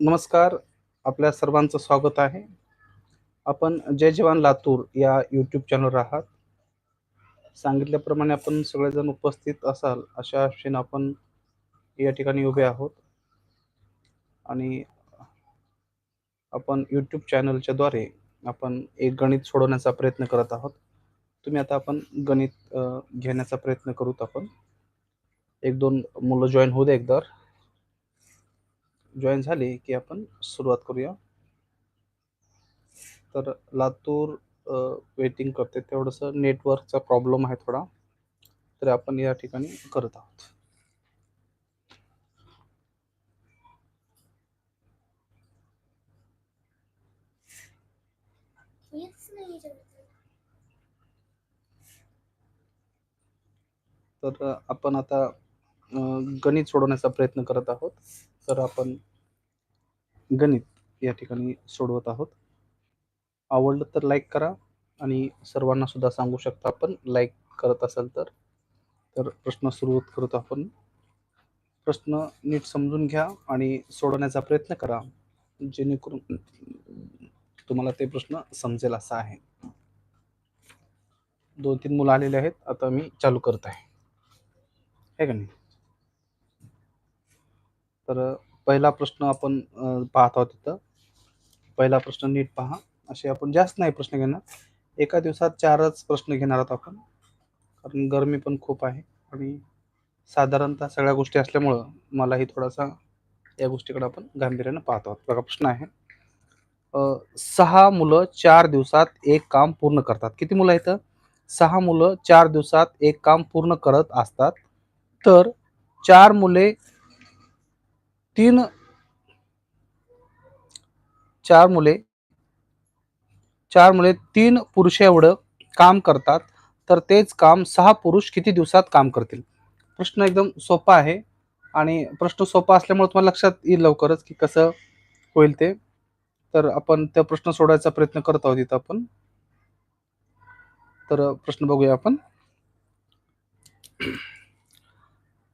नमस्कार आपल्या सर्वांचं स्वागत आहे. आपण जय जवान लातूर या यूट्यूब चॅनलवर आहात. सांगितल्याप्रमाणे आपण सगळेजण उपस्थित असाल अशा आशेनं आपण या ठिकाणी उभे आहोत. आणि आपण यूट्यूब चॅनलच्या द्वारे आपण एक गणित सोडवण्याचा प्रयत्न करत आहोत. तुम्ही आता आपण गणित घेण्याचा प्रयत्न करूत आपण. एक दोन मुलं जॉईन होऊ दे एकदा जॉईन झाली की आपण सुरुवात करूया. तर लातूर वेटिंग करते. तेवढंसं नेटवर्कचा प्रॉब्लेम आहे थोडा. तर आपण या ठिकाणी करत आहोत. तर आपण आता गणित सोडवण्याचा प्रयत्न करत आहोत. तर आपण गणित या ठिकाणी सोडवत आहोत. आवडलं तर लाईक करा आणि सर्वांना सुद्धा सांगू शकता आपण लाईक करत असाल तर. तर प्रश्न सुरुवात करतो आपण. प्रश्न नीट समजून घ्या आणि सोडवण्याचा प्रयत्न करा. जेणेकरून तुम्हाला ते प्रश्न समजेल असा आहे. दोन तीन मुलं आलेले आहेत. आता मी चालू करत आहे. का नाही? तर पहिला प्रश्न आपण पाहत आहोत तिथं पहिला प्रश्न नीट पहा. असे आपण जास्त नाही प्रश्न घेणार. एका दिवसात चारच प्रश्न घेणार आहोत आपण. कारण गरमी पण खूप आहे आणि साधारणतः सगळ्या गोष्टी असल्यामुळं मलाही थोडासा या गोष्टीकडे आपण गांभीर्यानं पाहत आहोत. बघा प्रश्न आहे. सहा मुलं चार दिवसात एक काम पूर्ण करतात. किती मुलं आहेत? सहा मुलं चार दिवसात एक काम पूर्ण करत असतात. तर चार मुले तीन चार मुले चार मुले तीन पुरुष एवढं काम करतात तर तेच काम सहा पुरुष किती दिवसात काम करतील? प्रश्न एकदम सोपा आहे आणि प्रश्न सोपा असल्यामुळे तुम्हाला लक्षात येईल लवकरच की कसं होईल ते. तर आपण त्या प्रश्न सोडायचा प्रयत्न करत आहोत इथं आपण. तर प्रश्न बघूया आपण.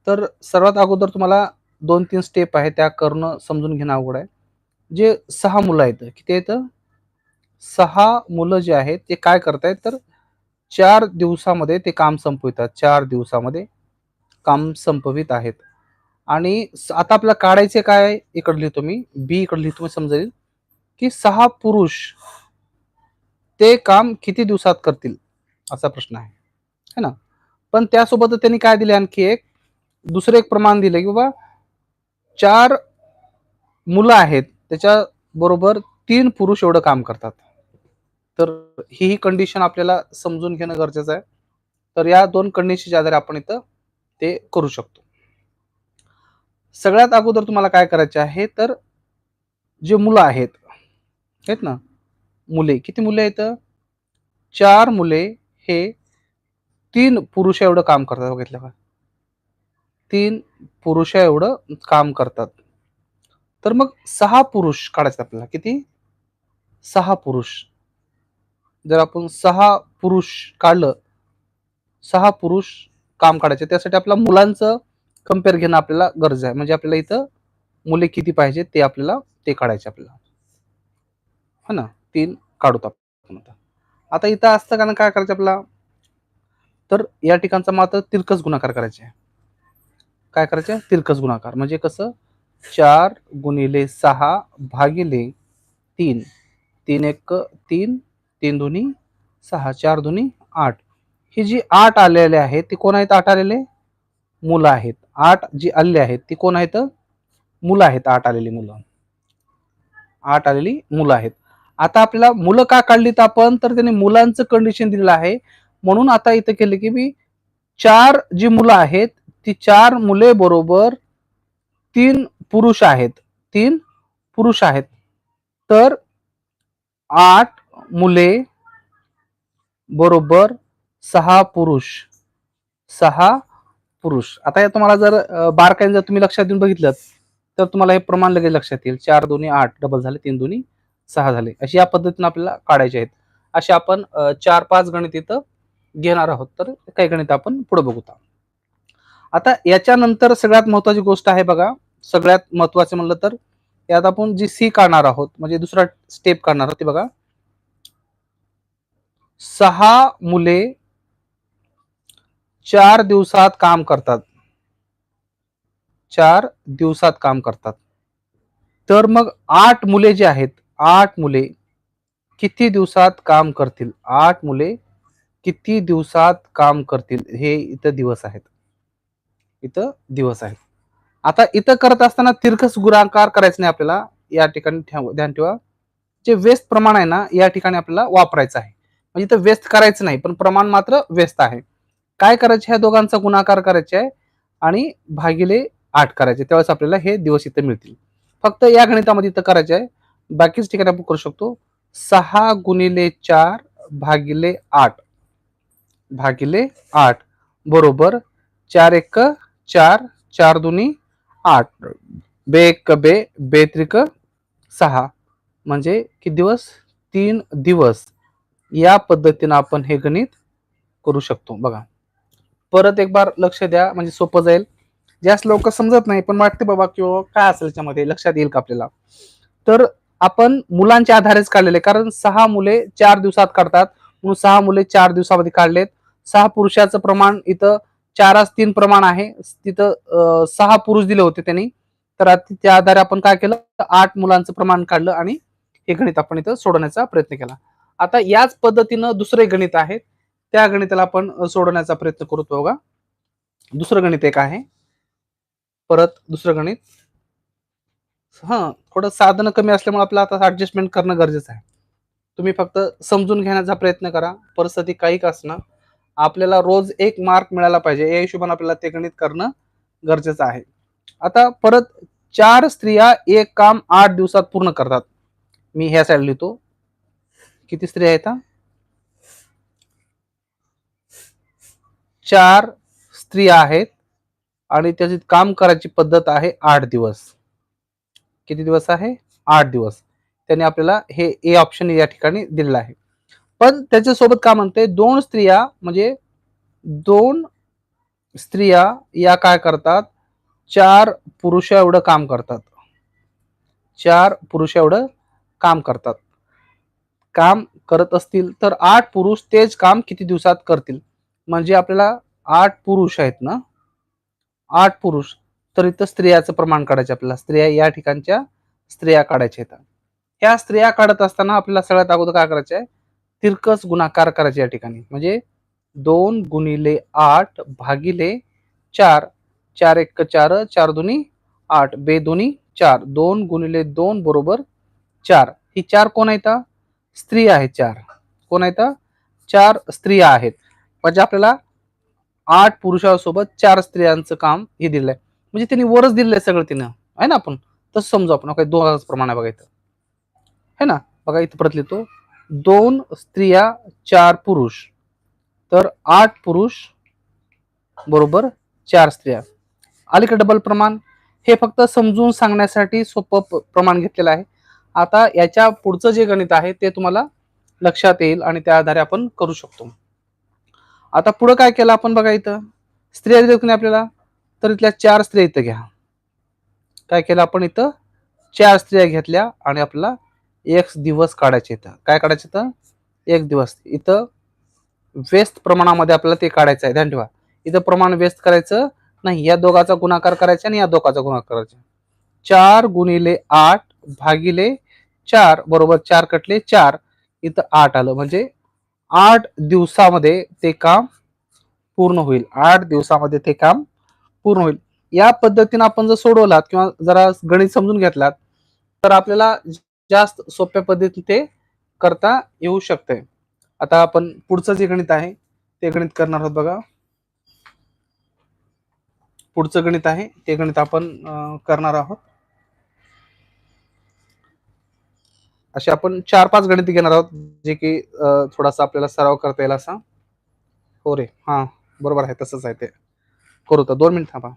तर सर्वात अगोदर तुम्हाला दोन तीन स्टेप आहे त्या करणं समजून घेणं अवघड आहे. जे सहा मुलं आहेत किती आहेत? सहा मुलं जे आहेत ते काय करतायत? तर चार दिवसामध्ये ते काम संपवितात. चार दिवसामध्ये काम संपवित आहेत. आणि आता आपल्याला काढायचे काय इकडे लिहितो मी? बी इकडे लिहितो मी समजेल. की सहा पुरुष ते काम किती दिवसात करतील? असा प्रश्न आहे. है ना? पण त्यासोबत त्यांनी काय दिले? आणखी एक दुसरं एक प्रमाण दिलं की बाबा चार मुलं आहेत त्याच्या बरोबर तीन पुरुष एवढं काम करतात. तर ही ही कंडिशन आपल्याला समजून घेणं गरजेचं आहे. तर या दोन कंडिशनच्या आधारे आपण इथं ते करू शकतो. सगळ्यात अगोदर तुम्हाला काय करायचे आहे तर जे मुलं आहेत आहेत ना मुले किती मुले आहेत? चार मुले हे तीन पुरुष एवढं काम करतात बघितलं का? तीन पुरुष एवढं काम करतात. तर मग सहा पुरुष काढायचे आपल्याला. किती? सहा पुरुष. जर आपण सहा पुरुष काढलं सहा पुरुष काम काढायचे त्यासाठी आपल्या मुलांचं कंपेअर घेणं आपल्याला गरज आहे. म्हणजे आपल्याला इथं मुले किती पाहिजे ते आपल्याला ते काढायचे आपल्याला. हा ना? तीन काढूत आपण आता. आता इथं असतं कारण काय करायचं आपला तर या ठिकाणचा मात्र तिरकस गुणाकार करायचा. आहे काय करायचे? तिरकस गुणाकार. म्हणजे कसं? चार गुणिले सहा भागिले तीन. तीन एक तीन तीन दोन्ही सहा चार दोन्ही आठ. ही जी आठ आलेले आहेत ती कोण आहेत आठ आलेले? मुलं आहेत. आठ जी आलेली आहेत ती कोण आहेत? मुलं आहेत आठ आलेली मुलं. आठ आलेली मुलं आहेत. आता आपल्याला मुलं का काढलीत आपण? तर त्याने मुलांचं कंडिशन दिलेलं आहे. म्हणून आता इथं केलं की मी चार जी मुलं आहेत ती चार मुले बरोबर तीन पुरुष आहेत. तीन पुरुष आहेत. तर आठ मुले बरोबर सहा पुरुष. सहा पुरुष. आता हे तुम्हाला जर बारकाईने जर तुम्ही लक्षात देऊन बघितलं तर तुम्हाला हे प्रमाण लगेच लक्षात येईल. चार दोन्ही आठ डबल झाले तीन दोन्ही सहा झाले. अशी या पद्धतीने आपल्याला काढायचे आहेत. असे आपण चार पाच गणित इथं घेणार आहोत. तर काही गणित आपण पुढे बघू आता याच्यानंतर सगळ्यात महत्वाची गोष्ट आहे बघा सगळ्यात महत्वाचं म्हणलं तर यात आपण जी सी काढणार आहोत म्हणजे दुसरा स्टेप काढणार आहोत ते बघा. सहा मुले चार दिवसात काम करतात. चार दिवसात काम करतात. तर मग आठ मुले जे आहेत आठ मुले किती दिवसात काम करतील? आठ मुले किती दिवसात काम करतील? हे इथं दिवस आहेत. इथं दिवस आहेत आता इथं करत असताना तिरकस गुणाकार करायचं नाही आपल्याला. या ठिकाणी ध्यान ठेवा. जे व्यस्त प्रमाण आहे ना या ठिकाणी आपल्याला वापरायचं आहे. म्हणजे इथं व्यस्त करायचं नाही पण प्रमाण मात्र व्यस्त आहे. काय करायचे? ह्या दोघांचा गुणाकार करायचे आहे आणि भागिले आठ करायचे. त्यावेळेस आपल्याला हे दिवस इथं मिळतील. फक्त या गणितामध्ये इथं करायचे आहे. बाकीच ठिकाणी आपण करू शकतो. सहा गुणिले चार भागिले आठ. भागिले आठ बरोबर चार एक चार चार दुनी आठ. बे एक बे बेत्रिक सहा. म्हणजे किती दिवस? तीन दिवस. या पद्धतीनं आपण हे गणित करू शकतो. बघा. परत एक बार लक्ष द्या. म्हणजे सोपं जाईल. जास्त लोक समजत नाही पण वाटते बाबा किंवा काय असेल त्याच्यामध्ये लक्षात येईल का आपल्याला? तर आपण मुलांच्या आधारेच काढलेले कारण सहा मुले चार दिवसात काढतात. म्हणून सहा मुले चार दिवसामध्ये काढलेत. सहा पुरुषाचं प्रमाण इथं चारास तीन प्रमाण आहे. तिथं सहा पुरुष दिले होते त्यांनी. तर त्या आधारे आपण काय केलं? आठ मुलांचं प्रमाण काढलं आणि हे गणित आपण इथं सोडवण्याचा प्रयत्न केला. आता याच पद्धतीनं दुसरे गणित आहे त्या गणिताला आपण सोडवण्याचा प्रयत्न करतो बघा. दुसरं गणित एक आहे. परत दुसरं गणित. हा थोडं साधन कमी असल्यामुळे आपल्याला आता ऍडजस्टमेंट करणं गरजेचं आहे. तुम्ही फक्त समजून घेण्याचा प्रयत्न करा. परिस्थिती काही का असणं आपल्याला रोज एक मार्क मिळाला पाहिजे. या हिशोबाने आपल्याला ते गणित करणं गरजेचं आहे. आता परत चार स्त्रिया एक काम आठ दिवसात पूर्ण करतात. मी ह्या साईड लिहितो. किती स्त्रिया आहेत चार स्त्रिया आहेत आणि त्याची काम करायची पद्धत आहे आठ दिवस. किती दिवस आहे? आठ दिवस. त्यांनी आपल्याला हे ए ऑप्शन या ठिकाणी दिलेलं आहे. पण त्याच्यासोबत का म्हणते दोन स्त्रिया म्हणजे दोन स्त्रिया या काय करतात? चार पुरुष एवढं काम करतात. चार पुरुष एवढं काम करतात. काम करत असतील तर आठ पुरुष तेच काम किती दिवसात करतील? म्हणजे आपल्याला आठ पुरुष आहेत ना? आठ पुरुष. तर इथं स्त्रियाचं प्रमाण काढायचे आपल्याला. स्त्रिया या ठिकाणच्या स्त्रिया काढायच्या आहेत ह्या स्त्रिया काढत असताना आपल्याला सगळ्यात अगोदर काय करायचं आहे तिरकस गुणाकार करायचे या ठिकाणी. म्हणजे दोन गुणिले आठ भागिले चार. चार एक चार चार दोन्ही आठ. बे दोन्ही चार. दोन गुणिले दोन बरोबर चार. ही चार कोण आहेत? स्त्री आहे चार. कोण आहेत? चार स्त्रिया आहेत. म्हणजे आपल्याला आठ पुरुषासोबत चार स्त्रियांचं काम हे दिलंय. म्हणजे त्यांनी वरच दिलंय सगळं तिनं. आहे ना आपण? तसं समजू आपण. काही दोन प्रमाण आहे बघायचं है ना? बघा इथं परत लिहितो. दोन स्त्रिया चार पुरुष. तर आठ पुरुष बरोबर चार स्त्रिया. अलीकडे डबल प्रमाण. हे फक्त समजून सांगण्यासाठी सोपं प्रमाण घेतलेलं आहे. आता याच्या पुढचं जे गणित आहे ते तुम्हाला लक्षात येईल आणि त्या आधारे आपण करू शकतो. आता पुढं काय केलं आपण बघा इथं? स्त्रिया दिल्या नाही आपल्याला तर इथल्या चार स्त्रिया इथं घ्या. काय केलं आपण इथं? चार स्त्रिया घेतल्या आणि आपल्याला एक दिवस काढायचे इथं. काय काढायचे इथं? एक दिवस. इथं व्यस्त प्रमाणामध्ये आपल्याला ते काढायचं आहे. ध्यान ठेवा इथं प्रमाण व्यस्त करायचं नाही. या दोघाचा गुणाकार करायचा आणि या दोघाचा गुणाकार करायचा. चार गुणिले आठ भागिले चार बरोबर चार कटले चार. इथं आठ आलं. म्हणजे आठ दिवसामध्ये ते काम पूर्ण होईल. आठ दिवसामध्ये ते काम पूर्ण होईल. या पद्धतीने आपण जर सोडवलात किंवा जरा गणित समजून घेतलात तर आपल्याला जास्त सोप्या पद्धतीने ते करता येऊ शकते आता आपण पुढचं जे गणित आहे ते गणित करणार आहोत बघा. पुढचं गणित आहे ते गणित आपण करणार आहोत. असे आपण चार पाच गणित घेणार आहोत जे की थोडासा आपल्याला सराव करता येईल असा. हो रे. हा बरोबर आहे तसंच आहे ते. करू तर दोन मिनिट थांबा.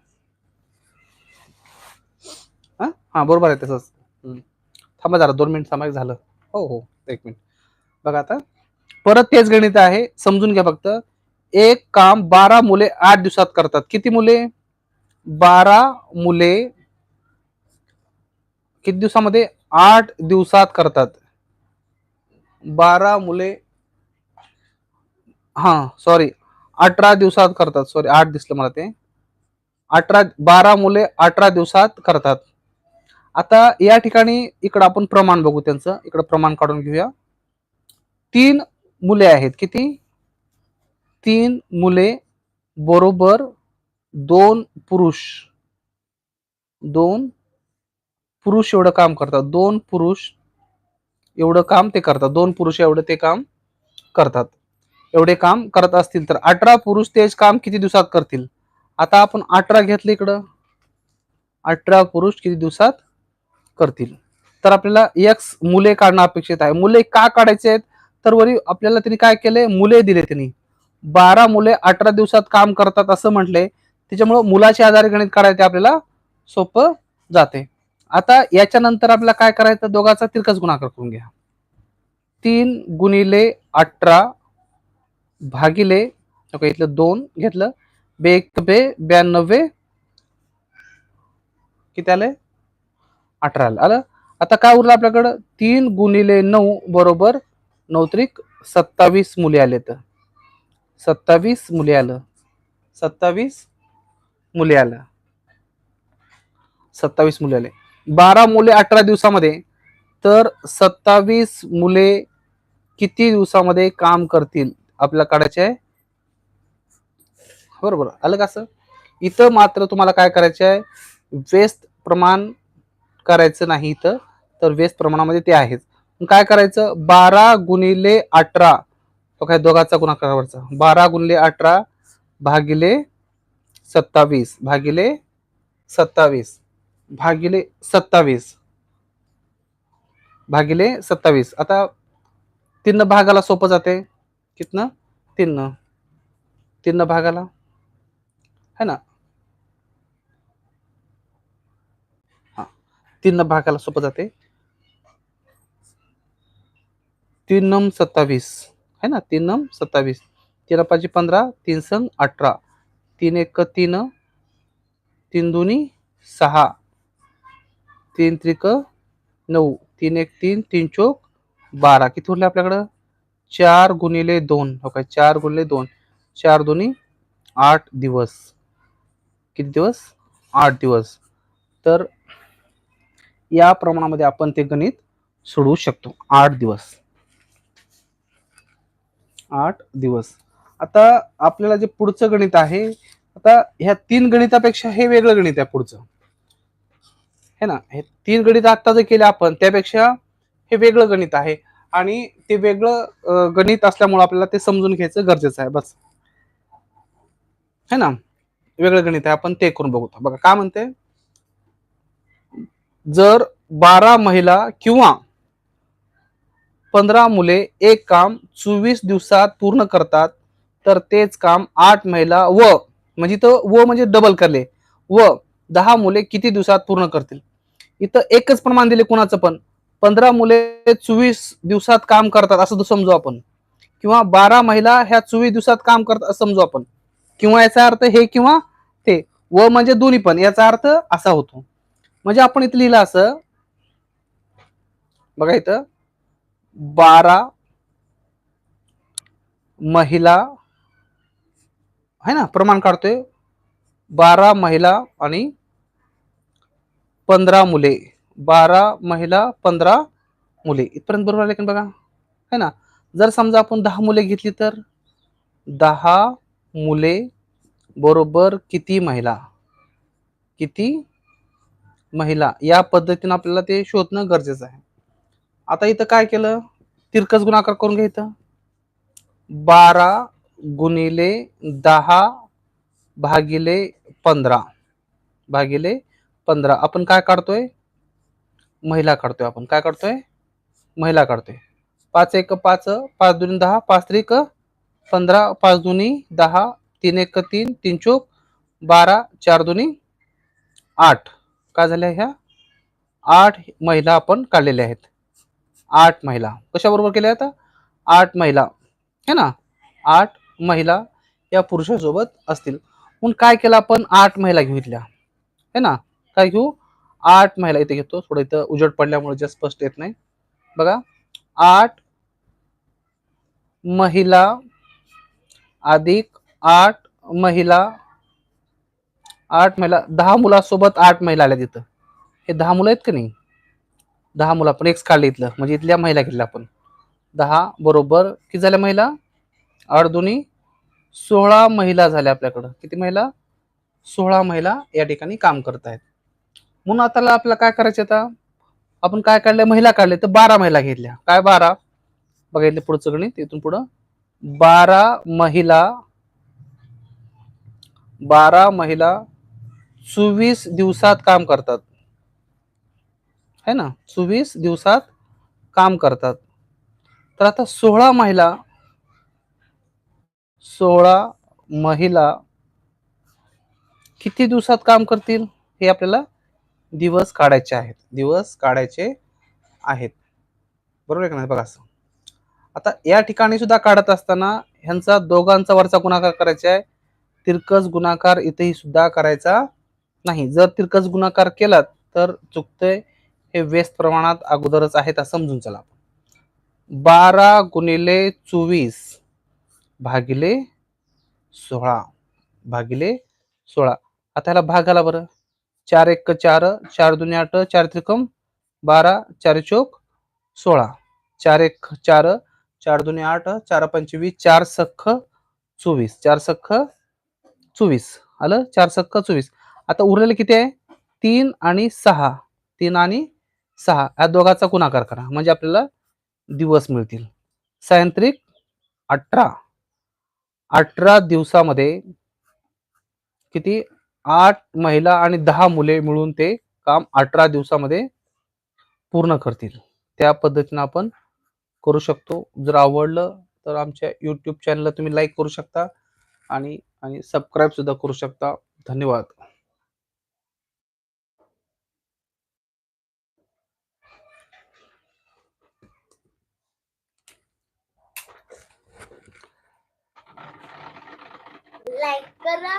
हा बरोबर आहे तसंच. थांबा जरा दोन मिनिट थांबा झालं. हो हो एक मिनिट. बघा आता. परत तेच गणित आहे. समजून घ्या फक्त. एक काम बारा मुले आठ दिवसात करतात. किती मुले? बारा मुले किती दिवसामध्ये? आठ दिवसात करतात. बारा मुले हा सॉरी अठरा दिवसात करतात. सॉरी आठ दिसलं मला ते. अठरा बारा मुले अठरा दिवसात करतात. आता या ठिकाणी इकडं आपण प्रमाण बघू त्यांचं. इकडं प्रमाण काढून घेऊया. तीन मुले आहेत. किती? तीन मुले बरोबर दोन पुरुष. दोन पुरुष एवढं काम करतात. दोन पुरुष एवढं काम ते करतात. दोन पुरुष एवढं ते काम करतात. एवढे काम करत असतील तर अठरा पुरुष तेच काम किती दिवसात करतील? आता आपण अठरा घेतलं इकडं. अठरा पुरुष किती दिवसात करतील. तर आपल्याला एक्स मुले काढणं अपेक्षित आहे. मुले का काढायचे आहेत? तर वरी आपल्याला त्यांनी काय केलंय मुले दिले त्यांनी. बारा मुले अठरा दिवसात काम करतात असं म्हटले. त्याच्यामुळं मुलाचे आधारे गणित काढायचे आपल्याला सोपं जाते. आता याच्यानंतर आपल्याला काय करायचं? दोघांचा तिरकस गुणाकार करून घ्या. तीन गुणिले अठरा भागिले ओके इथलं दोन घेतलं. बे एक बे ब्याण्णवे. किती आले? अठरा आलं. आलं? आता काय उरलं आपल्याकडं? तीन गुणिले नऊ बरोबर नऊ त्रिक सत्तावीस मुले आले तर. सत्तावीस मुले आलं. सत्तावीस मुले आलं. सत्तावीस मुले आले. बारा मुले अठरा दिवसामध्ये. तर सत्तावीस मुले किती दिवसामध्ये काम करतील? आपल्याला काढायचे? आहे बरोबर. आलं का असं? इथं मात्र तुम्हाला काय करायचं आहे वेस्ट प्रमाण करायचं नाही इथं तर व्यस्त प्रमाणामध्ये ते आहेच. मग काय करायचं? बारा गुणिले अठरा. तो काय दोघाचा गुणाकारावरचा. बारा गुणिले अठरा भागिले सत्तावीस. भागिले सत्तावीस. भागिले सत्तावीस. भागिले सत्तावीस. आता तीन भागाला सोपं जाते. कितनं? तीन. तीन भागाला. है ना? तीन भागाला सोपं जाते. तीन नम सत्तावीस. है ना? तीन नम सत्तावीस. तीन पाचशे पंधरा तीन संग अठरा. तीन एक तीन. तीन दोन्ही सहा. तीन त्रिक नऊ. तीन एक तीन तीन चोक बारा. किती उरले आपल्याकडं? चार गुणिले दोन. हो काय? चार गुणिले दोन. चार दोन्ही आठ दिवस. किती दिवस? आठ दिवस. तर या प्रमाणामध्ये आपण ते गणित सोडवू शकतो. आठ दिवस. आठ दिवस. आता आपल्याला जे पुढचं गणित आहे आता ह्या तीन गणितापेक्षा हे वेगळं गणित आहे पुढचं. है ना हे तीन गणित आता जे केले आपण त्यापेक्षा हे वेगळं गणित आहे. आणि ते वेगळं गणित असल्यामुळे आपल्याला ते समजून घ्यायचं गरजेचं आहे. बस. है ना वेगळं गणित आहे. आपण ते करून बघू. बघा काय म्हणते? जर बारा महिला किंवा पंधरा मुले एक काम चोवीस दिवसात पूर्ण करतात तर तेच काम आठ महिला व म्हणजे तर व म्हणजे डबल करले. व दहा मुले किती दिवसात पूर्ण करतील? इथं एकच प्रमाण दिले कुणाचं पण. पंधरा मुले चोवीस दिवसात काम करतात असं समजू आपण. किंवा बारा महिला ह्या चोवीस दिवसात काम करतात असं समजू आपण. किंवा याचा अर्थ हे किंवा ते. व म्हणजे दोन्ही पण. याचा अर्थ असा होतो. म्हणजे आपण इथं लिहिलं असं. बघा इथं. बारा महिला है ना प्रमाण काढतोय. बारा महिला आणि पंधरा मुले. बारा महिला पंधरा मुले. इथपर्यंत बरोबर आले की बघा? है ना? जर समजा आपण दहा मुले घेतली तर? दहा मुले बरोबर किती महिला? किती महिला या पद्धतीनं आपल्याला ते शोधणं गरजेचं आहे. आता इथं काय केलं? तिरकस गुणाकार करून घ्या इथं. बारा गुणिले दहा भागिले पंधरा. भागिले पंधरा. आपण काय काढतोय? महिला काढतोय आपण. काय काढतोय? महिला काढतोय. पाच एक पाच पाच दोन दहा पाच त्रिक पंधरा पाच दोन्ही दहा तीन एक तीन तीन चोक बारा चार दोन्ही आठ. काय झाल्या ह्या? आठ महिला आपण काढलेल्या आहेत. आठ महिला. कशाबरोबर केल्या आता? आठ महिला. है ना? आठ महिला या पुरुषासोबत असतील. म्हणून काय केलं आपण? आठ महिला घेतल्या है ना? काय घेऊ? आठ महिला इथे घेतो. थोडं इथं उजड पडल्यामुळे जे स्पष्ट येत नाही. बघा. आठ महिला अधिक आठ महिला आठ महिला दहा मुलासोबत आठ महिला आल्या तिथं. हे दहा मुलं आहेत का नाही? दहा मुलं आपण एक्स काढले इथलं. म्हणजे इथल्या महिला घेतल्या आपण. दहा बरोबर किती झाल्या महिला? आठ दोन्ही सोळा महिला झाल्या आपल्याकडं. किती महिला? सोळा महिला या ठिकाणी काम करत आहेत. म्हणून आता आपल्याला काय करायचे आता? आपण काय काढलं महिला काढले तर बारा महिला घेतल्या. काय बारा? बघितले पुढचं गणित. इथून पुढं. बारा महिला बारा महिला चोवीस दिवसात काम करतात. है ना? चोवीस दिवसात काम करतात. तर आता सोळा महिला सोळा महिला किती दिवसात काम करतील? हे आपल्याला दिवस काढायचे आहेत. दिवस काढायचे आहेत. बरोबर आहे का नाही? बघा असं. आता या ठिकाणी सुद्धा काढत असताना ह्यांचा दोघांचा वरचा गुणाकार करायचा आहे. तिरकस गुणाकार इथेही सुद्धा करायचा नाही जर तिरकस गुणाकार केला तर चुकतंय हे व्यस्त प्रमाणात अगोदरच आहेत असं समजून चला बारा गुणिले चोवीस भागिले सोळा भागिले सोळा. आता ह्याला भाग आला बरं. चार एक चार चार दोन्ही आठ चार त्रिकम बारा चार चोक सोळा. चार एक चार चार दोन्ही आठ चार पंचवीस चार सख्ख चोवीस. चार सख्ख चोवीस. आलं? चार सख्ख चोवीस. आता उरलेलं किती आहे? तीन आणि सहा. तीन आणि सहा. या दोघाचा गुणाकार करा. म्हणजे आपल्याला दिवस मिळतील. सायंत्रिक अठरा. अठरा दिवसामध्ये किती? आठ महिला आणि दहा मुले मिळून ते काम अठरा दिवसामध्ये पूर्ण करतील. त्या पद्धतीनं आपण करू शकतो. जर आवडलं तर आमच्या यूट्यूब चॅनलला तुम्ही लाईक करू शकता आणि आणि सबस्क्राईब सुद्धा करू शकता. धन्यवाद. लाईक करा.